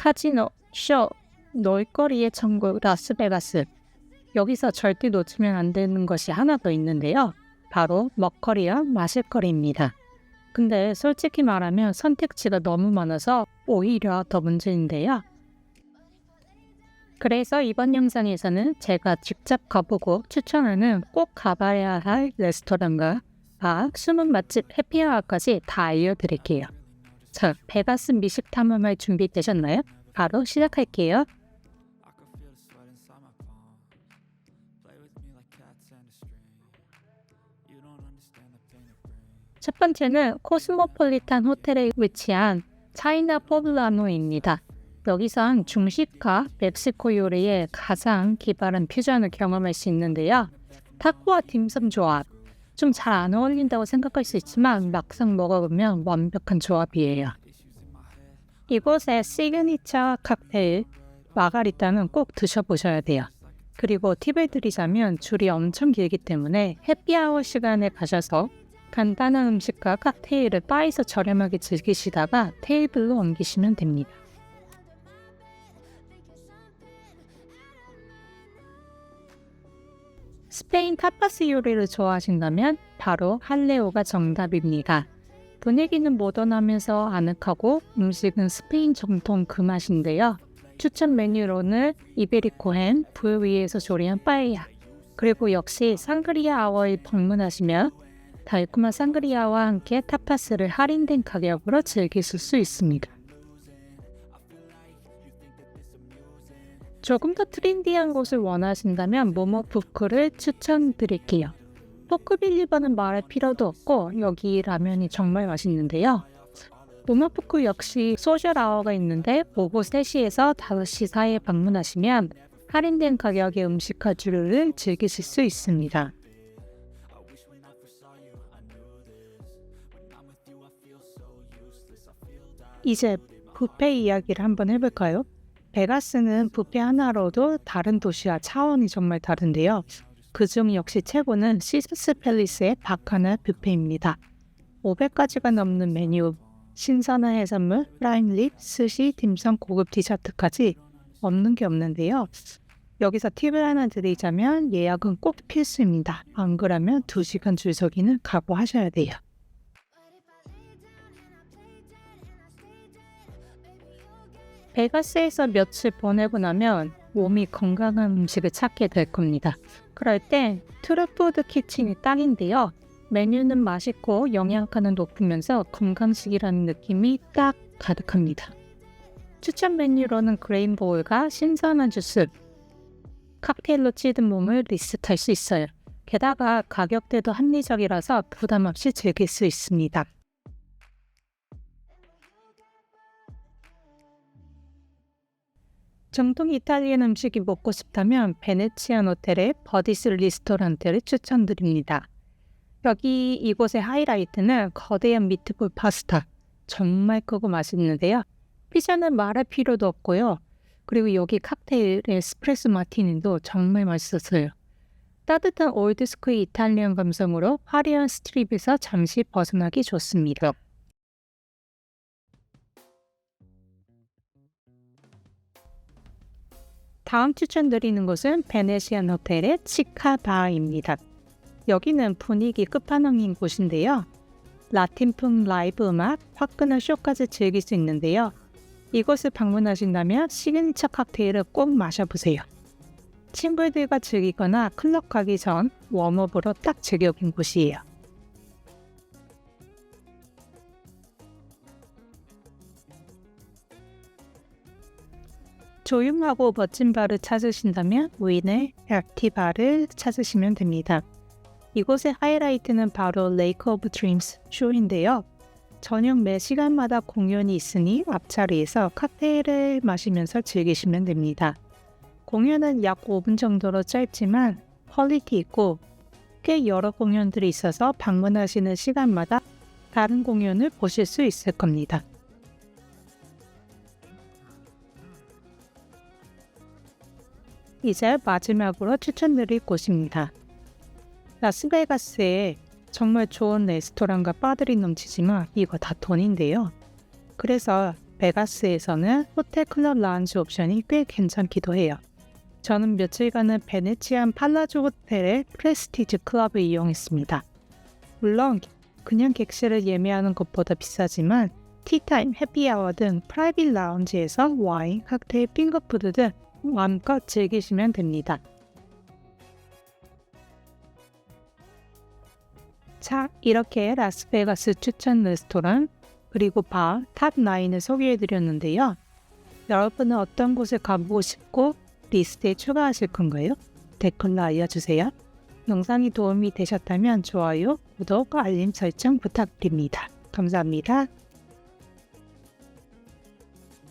카지노, 쇼, 놀거리의 천국 라스베가스. 여기서 절대 놓치면 안 되는 것이 하나 더 있는데요. 바로 먹거리와 마실거리입니다. 근데 솔직히 말하면 선택지가 너무 많아서 오히려 더 문제인데요. 그래서 이번 영상에서는 제가 직접 가보고 추천하는 꼭 가봐야 할 레스토랑과 바, 숨은 맛집 해피아워까지 다 알려드릴게요. 자, 베가스 미식 탐험할 준비 되셨나요? 바로 시작할게요. 첫 번째는 코스모폴리탄 호텔에 위치한 차이나 포블라노입니다. 여기선 중식과 멕시코 요리의 가장 기발한 퓨전을 경험할 수 있는데요. 타코와 딤섬 조합. 좀 잘 안 어울린다고 생각할 수 있지만 막상 먹어보면 완벽한 조합이에요. 이곳의 시그니처 칵테일 마가리타는 꼭 드셔보셔야 돼요. 그리고 팁을 드리자면 줄이 엄청 길기 때문에 해피아워 시간에 가셔서 간단한 음식과 칵테일을 바에서 저렴하게 즐기시다가 테이블로 옮기시면 됩니다. 스페인 타파스 요리를 좋아하신다면 바로 할레오가 정답입니다. 분위기는 모던하면서 아늑하고 음식은 스페인 정통 그 맛인데요. 추천 메뉴로는 이베리코 햄, 불 위에서 조리한 빠에야, 그리고 역시 상그리아 아워에 방문하시면 달콤한 상그리아와 함께 타파스를 할인된 가격으로 즐기실 수 있습니다. 조금 더 트렌디한 곳을 원하신다면 모모푸크를 추천드릴게요. 포크빌리버는 말할 필요도 없고 여기 라면이 정말 맛있는데요. 모모푸크 역시 소셜 아워가 있는데 오후 3시에서 5시 사이에 방문하시면 할인된 가격의 음식과 주류를 즐기실 수 있습니다. 이제 뷔페 이야기를 한번 해볼까요? 베가스는 뷔페 하나로도 다른 도시와 차원이 정말 다른데요. 그중 역시 최고는 시스스 팰리스의 바카나 뷔페입니다. 500가지가 넘는 메뉴, 신선한 해산물, 프라임립, 스시, 딤섬, 고급 디저트까지 없는 게 없는데요. 여기서 팁을 하나 드리자면 예약은 꼭 필수입니다. 안 그러면 2시간 줄 서기는 각오하셔야 돼요. 베가스에서 며칠 보내고 나면 몸이 건강한 음식을 찾게 될 겁니다. 그럴 때 트루푸드 키친이 딱인데요. 메뉴는 맛있고 영양가는 높으면서 건강식이라는 느낌이 딱 가득합니다. 추천 메뉴로는 그레인볼과 신선한 주스, 칵테일로 찌든 몸을 리스트할 수 있어요. 게다가 가격대도 합리적이라서 부담 없이 즐길 수 있습니다. 정통 이탈리안 음식이 먹고 싶다면 베네치안 호텔의 버디스 리스토랑테를 추천드립니다. 여기 이곳의 하이라이트는 거대한 미트볼 파스타. 정말 크고 맛있는데요. 피자는 말할 필요도 없고요. 그리고 여기 칵테일 에스프레소 마티니도 정말 맛있었어요. 따뜻한 올드스쿨 이탈리안 감성으로 화려한 스트립에서 잠시 벗어나기 좋습니다. 다음 추천드리는 곳은 베네시안 호텔의 치카바입니다. 여기는 분위기 끝판왕인 곳인데요. 라틴풍 라이브 음악, 화끈한 쇼까지 즐길 수 있는데요. 이곳을 방문하신다면 시그니처 칵테일을 꼭 마셔보세요. 친구들과 즐기거나 클럽 가기 전 웜업으로 딱 제격인 곳이에요. 조용하고 멋진 바를 찾으신다면 위네 액티바를 찾으시면 됩니다. 이곳의 하이라이트는 바로 레이크 오브 드림스 쇼인데요. 저녁 매 시간마다 공연이 있으니 앞자리에서 칵테일을 마시면서 즐기시면 됩니다. 공연은 약 5분 정도로 짧지만 퀄리티 있고 꽤 여러 공연들이 있어서 방문하시는 시간마다 다른 공연을 보실 수 있을 겁니다. 이제 마지막으로 추천드릴 곳입니다. 라스베가스에 정말 좋은 레스토랑과 바들이 넘치지만 이거 다 돈인데요. 그래서 베가스에서는 호텔 클럽 라운지 옵션이 꽤 괜찮기도 해요. 저는 며칠간은 베네치안 팔라조 호텔의 프레스티지 클럽을 이용했습니다. 물론 그냥 객실을 예매하는 것보다 비싸지만 티타임, 해피아워 등 프라이빗 라운지에서 와인, 칵테일, 핑거푸드 등 마음껏 즐기시면 됩니다. 자, 이렇게 라스베가스 추천 레스토랑 그리고 바 탑 9을 소개해 드렸는데요. 여러분은 어떤 곳에 가보고 싶고 리스트에 추가하실 건가요? 댓글로 알려주세요. 영상이 도움이 되셨다면 좋아요, 구독, 알림 설정 부탁드립니다. 감사합니다.